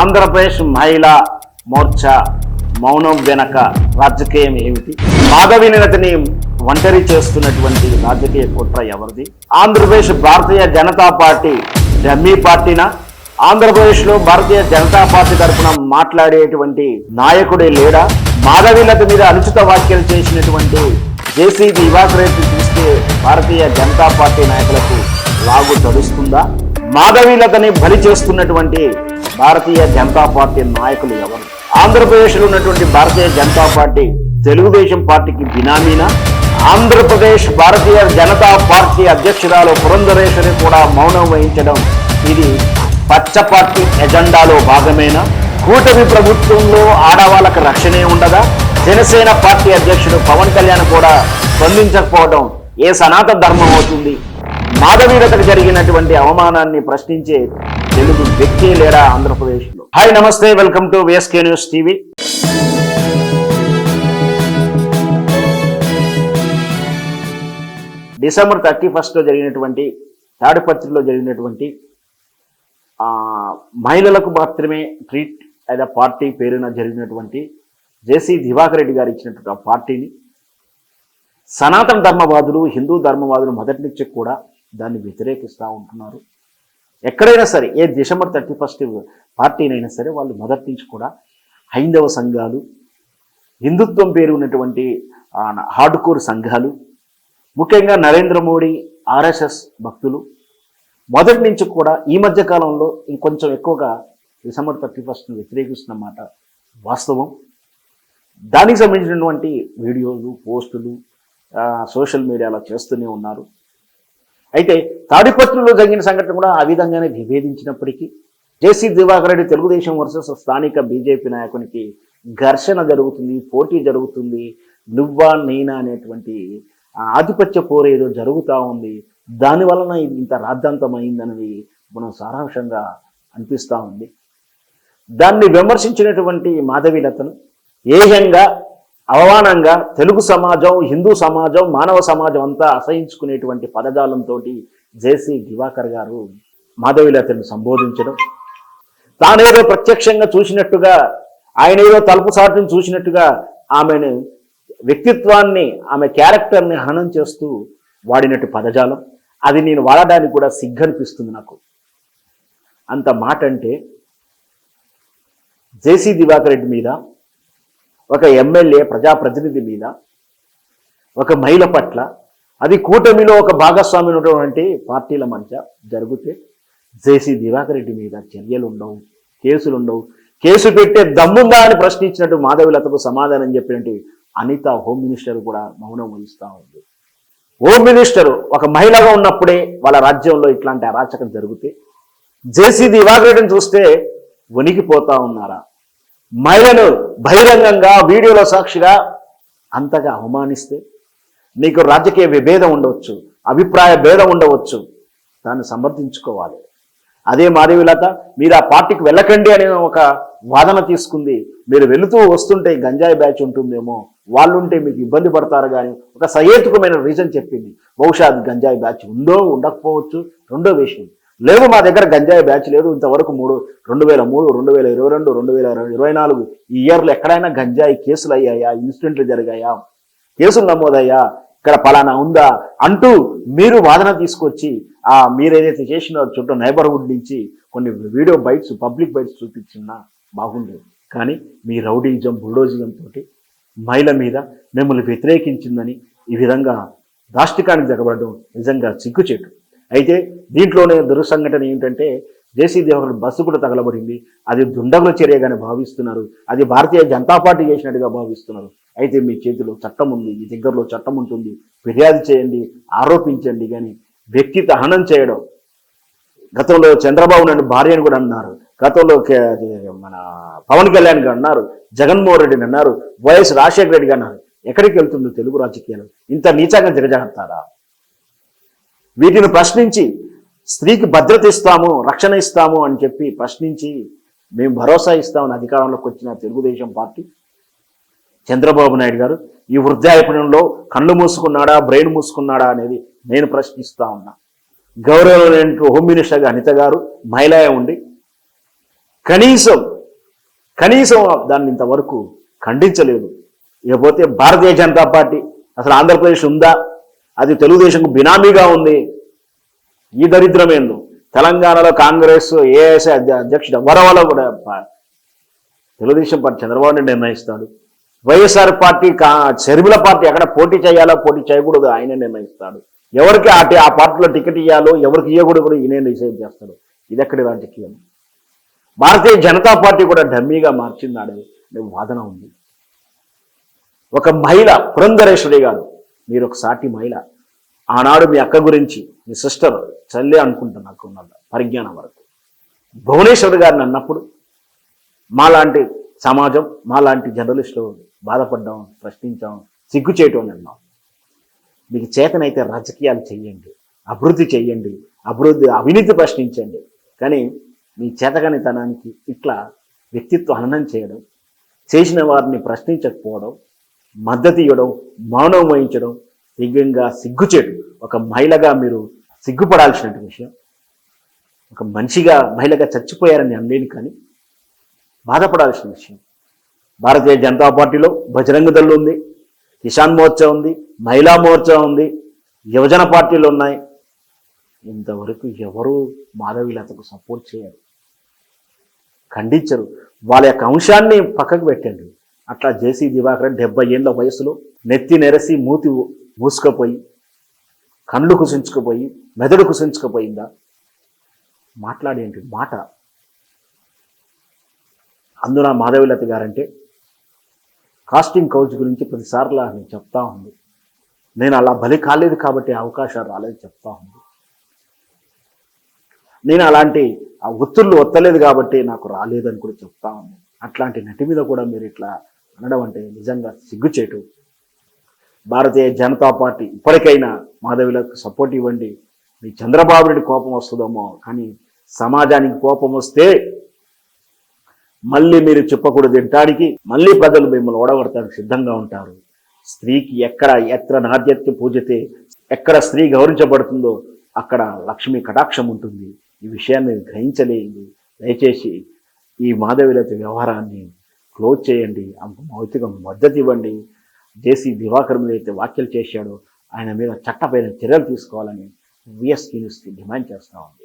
ఆంధ్రప్రదేశ్ మహిళా మోర్చా మౌనం వెనక రాజకీయం ఏమిటి? మాధవి నిరతిని ఒంటరి చేస్తున్నటువంటి రాజకీయ కుట్ర ఎవరిది? ఆంధ్రప్రదేశ్ భారతీయ జనతా పార్టీ డమ్మీ పార్టీనా? ఆంధ్రప్రదేశ్లో భారతీయ జనతా పార్టీ తరఫున మాట్లాడేటువంటి నాయకుడే లేడా? మాధవీలత మీద అనుచిత వ్యాఖ్యలు చేసినటువంటి జేసీ దివాకర్ రెడ్డి చూస్తే భారతీయ జనతా పార్టీ నాయకులకు లాగు తడుస్తుందా? మాధవీలతని బలి చేస్తున్నటువంటి భారతీయ జనతా పార్టీ నాయకులు ఎవరు? ఆంధ్రప్రదేశ్లో ఉన్నటువంటి భారతీయ జనతా పార్టీ తెలుగుదేశం పార్టీకి బినామీనా? ఆంధ్రప్రదేశ్ భారతీయ జనతా పార్టీ అధ్యక్షురాలు పురంధరేశ్వరి కూడా మౌనం వహించడం ఇది పచ్చ పార్టీ ఎజెండాలో భాగమేనా? కూటమి ప్రభుత్వంలో ఆడవాళ్ళకు రక్షణే ఉండదా? జనసేన పార్టీ అధ్యక్షుడు పవన్ కళ్యాణ్ కూడా స్పందించకపోవడం ఏ సనాతన ధర్మం అవుతుంది? మాధవీరతకు జరిగినటువంటి అవమానాన్ని ప్రశ్నించే తెలుగు వ్యక్తి లేరా ఆంధ్రప్రదేశ్లో? హాయ్ నమస్తే welcome to VSK news TV December thirty ఫస్ట్లో జరిగినటువంటి తాడిపత్రిలో జరిగినటువంటి మహిళలకు మాత్రమే ట్రీట్ లేదా పార్టీ పేరున జరిగినటువంటి జేసీ దివాకర్ రెడ్డి గారు ఇచ్చినటువంటి ఆ పార్టీని సనాతన ధర్మవాదులు హిందూ ధర్మవాదులు మొదటి నుంచి కూడా దాన్ని వ్యతిరేకిస్తూ ఉంటున్నారు. ఎక్కడైనా సరే ఏ డిసెంబర్ థర్టీ ఫస్ట్ పార్టీనైనా సరే వాళ్ళు మొదటి నుంచి కూడా హైందవ సంఘాలు హిందుత్వం పేరు ఉన్నటువంటి హార్డ్ కోర్ సంఘాలు ముఖ్యంగా నరేంద్ర మోడీ ఆర్ఎస్ఎస్ భక్తులు మొదటి నుంచి కూడా ఈ మధ్య కాలంలో ఇంకొంచెం ఎక్కువగా డిసెంబర్ థర్టీ ఫస్ట్ను వ్యతిరేకిస్తున్నమాట వాస్తవం. దానికి సంబంధించినటువంటి వీడియోలు పోస్టులు సోషల్ మీడియాలో చేస్తూనే ఉన్నారు. అయితే తాడిపత్రులో జరిగిన సంఘటన కూడా ఆ విధంగానే విభేదించినప్పటికీ జేసీ దివాకర్ రెడ్డి తెలుగుదేశం వర్సెస్ స్థానిక బీజేపీ నాయకునికి ఘర్షణ జరుగుతుంది పోటీ జరుగుతుంది నువ్వా నేనా అనేటువంటి ఆధిపత్య పోరు ఏదో జరుగుతూ ఉంది. దాని వలన ఇది ఇంత రాద్ధాంతం అయిందనేది మనం సారాంశంగా అనిపిస్తూ ఉంది. దాన్ని విమర్శించినటువంటి మాధవీలతను ఏహ్యంగా అవమానంగా తెలుగు సమాజం హిందూ సమాజం మానవ సమాజం అంతా అసహించుకునేటువంటి పదజాలంతో జేసీ దివాకర్ గారు మాధవీలతను సంబోధించడం. తానేదో ప్రత్యక్షంగా చూసినట్టుగా ఆయన ఏదో తలుపు సాటును చూసినట్టుగా ఆమెను వ్యక్తిత్వాన్ని ఆమె క్యారెక్టర్ని హనం చేస్తూ వాడినట్టు పదజాలం. అది నేను వాడడానికి కూడా సిగ్గనిపిస్తుంది నాకు. అంత మాట అంటే జేసీ దివాకర్ రెడ్డి మీద ఒక ఎమ్మెల్యే ప్రజాప్రతినిధి మీద ఒక మహిళ పట్ల అది కూటమిలో ఒక భాగస్వామి ఉన్నటువంటి పార్టీల మధ్య జరిగితే జేసీ దివాకర్ రెడ్డి మీద చర్యలు ఉండవు కేసులు ఉండవు. కేసు పెట్టే దమ్ముందా అని ప్రశ్నించినట్టు మాధవిలతకు సమాధానం చెప్పినట్టు అనిత హోమ్ మినిస్టర్ కూడా మౌనం వహిస్తూ ఉంది. హోమ్ మినిస్టర్ ఒక మహిళగా ఉన్నప్పుడే వాళ్ళ రాజ్యంలో ఇట్లాంటి అరాచకం జరిగితే జేసీ దివాకర్ రెడ్డిని చూస్తే వణికిపోతా ఉన్నారా? మహిళను బహిరంగంగా వీడియోలో సాక్షిగా అంతగా అవమానిస్తే నీకు రాజకీయ విభేదం ఉండవచ్చు అభిప్రాయ భేదం ఉండవచ్చు. దాన్ని సమర్థించుకోవాలి. అదే మాధవిలత మీరు ఆ పార్టీకి వెళ్ళకండి అనే ఒక వాదన తీసుకుంది. మీరు వెళుతూ వస్తుంటే గంజాయి బ్యాచ్ ఉంటుందేమో వాళ్ళుంటే మీకు ఇబ్బంది పడతారు కానీ ఒక సహేతుకమైన రీజన్ చెప్పింది. బహుశా అది గంజాయి బ్యాచ్ ఉందో ఉండకపోవచ్చు రెండో విషయం. లేవు మా దగ్గర గంజాయి బ్యాచ్ లేదు. ఇంతవరకు మూడు రెండు వేల మూడు రెండు వేల ఇరవై రెండు రెండు వేల ఇరవై నాలుగు ఈ ఇయర్లో ఎక్కడైనా గంజాయి కేసులు అయ్యాయా? ఇన్సిడెంట్లు జరిగాయా? కేసులు నమోదయ్యా? ఇక్కడ పలానా ఉందా? అంటూ మీరు వాదన తీసుకొచ్చి ఆ మీరు ఏదైతే చుట్టూ నైబర్హుడ్ నుంచి కొన్ని వీడియో బైట్స్ పబ్లిక్ బైట్స్ చూపించినా బాగుండేది. కానీ మీ రౌడీజం బుల్డోజిజం తోటి మహిళ మీద మిమ్మల్ని వ్యతిరేకించిందని ఈ విధంగా దాష్టికానికి జరగబడడం నిజంగా సిగ్గుచేటు అయితే దీంట్లోనే దుర్సంఘటన ఏంటంటే జేసీ దేవర్ బస్సు కూడా తగలబడింది. అది దుండగుల చర్యగానే భావిస్తున్నారు. అది భారతీయ జనతా పార్టీ చేసినట్టుగా భావిస్తున్నారు. అయితే మీ చేతిలో చట్టం ఉంది మీ దగ్గరలో చట్టం ఉంటుంది. ఫిర్యాదు చేయండి ఆరోపించండి కానీ వ్యక్తి దహనం చేయడం. గతంలో చంద్రబాబు నాయుడు భార్యను కూడా అన్నారు. గతంలో మన పవన్ కళ్యాణ్ గారు అన్నారు. జగన్మోహన్ రెడ్డిని అన్నారు. వైఎస్ రాజశేఖర రెడ్డి గారు అన్నారు. ఎక్కడికి వెళ్తుంది తెలుగు రాజకీయాలు. ఇంత నీచంగా దిగజారుతారా వీటిని ప్రశ్నించి స్త్రీకి భద్రత ఇస్తాము రక్షణ ఇస్తాము అని చెప్పి ప్రశ్నించి మేము భరోసా ఇస్తామని అధికారంలోకి వచ్చిన తెలుగుదేశం పార్టీ. చంద్రబాబు నాయుడు గారు ఈ వృద్ధాపణంలో కళ్ళు మూసుకున్నాడా బ్రెయిన్ మూసుకున్నాడా అనేది నేను ప్రశ్నిస్తా ఉన్నా. గౌరవమైన హోమ్ మినిస్టర్ అనిత గారు మహిళ ఉండి కనీసం కనీసం దాన్ని ఇంతవరకు ఖండించలేదు. ఇకపోతే భారతీయ జనతా పార్టీ అసలు ఆంధ్రప్రదేశ్ ఉందా? అది తెలుగుదేశంకు బినామీగా ఉంది. ఈ దరిద్రమేందు తెలంగాణలో కాంగ్రెస్ ఏఐసి అధ్యక్షుడు వరవల కూడా తెలుగుదేశం పార్టీ చంద్రబాబు నాయుడు నిర్ణయిస్తాడు. వైఎస్ఆర్ పార్టీ కా షర్మిల పార్టీ ఎక్కడ పోటీ చేయాలో పోటీ చేయకూడదు ఆయనే నిర్ణయిస్తాడు. ఎవరికి ఆ ఆ పార్టీలో టికెట్ ఇవ్వాలో ఎవరికి ఇవ్వకూడదు కూడా ఈయనే డిసైడ్ చేస్తాడు. ఇది ఎక్కడి రాజకీయం? భారతీయ జనతా పార్టీ కూడా డమ్మీగా మార్చిందాడు అనే వాదన ఉంది. ఒక మహిళ పురంధరేశ్వరి గారు మీరు ఒక సాటి మహిళ. ఆనాడు మీ అక్క గురించి మీ సిస్టర్ చల్లే అనుకుంటా నాకు ఉన్నది పరిజ్ఞానం వరకు. భువనేశ్వర్ గారిని అన్నప్పుడు మాలాంటి సమాజం మాలాంటి జర్నలిస్టులు బాధపడ్డాం ప్రశ్నించాం సిగ్గు చేయటం అన్నాం మీకు చేతనైతే రాజకీయాలు చెయ్యండి అభివృద్ధి చెయ్యండి అభివృద్ధి అవినీతి ప్రశ్నించండి. కానీ మీ చేతగానితనానికి ఇట్లా వ్యక్తిత్వ హననం చేయడం చేసిన వారిని ప్రశ్నించకపోవడం మద్దతు ఇవ్వడం మౌనం వహించడం సిగ్గుగా సిగ్గుచేటు. ఒక మహిళగా మీరు సిగ్గుపడాల్సిన విషయం. ఒక మనిషిగా మహిళగా చచ్చిపోయారని అనలేను కానీ బాధపడాల్సిన విషయం. భారతీయ జనతా పార్టీలో బజరంగ దళ్ళు ఉంది కిసాన్ మోర్చా ఉంది మహిళా మోర్చా ఉంది యువజన పార్టీలు ఉన్నాయి. ఇంతవరకు ఎవరు మాధవీలతకు సపోర్ట్ చేయరు. ఖండించరు. వాళ్ళ యొక్క అంశాన్ని పక్కకు పెట్టండి. అట్లా జేసీ దివాకర్ డెబ్బై ఏళ్ళ వయసులో నెత్తి నెరసి మూతి మూసుకుపోయి కళ్ళు కుసించుకుపోయి మెదడు కుసించుకుపోయిందా? మాట్లాడేంటి మాట? అందున మాధవీలత గారంటే కాస్టింగ్ కౌచ్ గురించి ప్రతిసార్లు నేను చెప్తా ఉంది. నేను అలా బలి కాలేదు కాబట్టి అవకాశాలు రాలేదు చెప్తా ఉంది. నేను అలాంటి ఆ ఒత్తుళ్ళు ఒత్తలేదు కాబట్టి నాకు రాలేదని కూడా చెప్తా ఉంది. అట్లాంటి నటి మీద కూడా మీరు ఇట్లా అనడం అంటే నిజంగా సిగ్గుచేటు. భారతీయ జనతా పార్టీ ఇప్పటికైనా మాధవిలకు సపోర్ట్ ఇవ్వండి. మీ చంద్రబాబు నాయుడు కోపం వస్తుందేమో కానీ సమాజానికి కోపం వస్తే మళ్ళీ మీరు చెప్పకూడదు తినటానికి మళ్ళీ ప్రజలు మిమ్మల్ని ఓడగొడటానికి సిద్ధంగా ఉంటారు. స్త్రీకి ఎక్కడ ఎత్ర నాద్యత్య పూజతే ఎక్కడ స్త్రీ గౌరవించబడుతుందో అక్కడ లక్ష్మి కటాక్షం ఉంటుంది. ఈ విషయాన్ని గ్రహించలేదు దయచేసి ఈ మాధవిలత వ్యవహారాన్ని క్లోజ్ చేయండి ఆమెకు భౌతిక మద్దతు ఇవ్వండి. జేసీ దివాకర్ మీద అయితే వ్యాఖ్యలు చేశాడో ఆయన మీద చట్టపైన చర్యలు తీసుకోవాలని విఎస్ న్యూస్కి డిమాండ్ చేస్తూ ఉంది.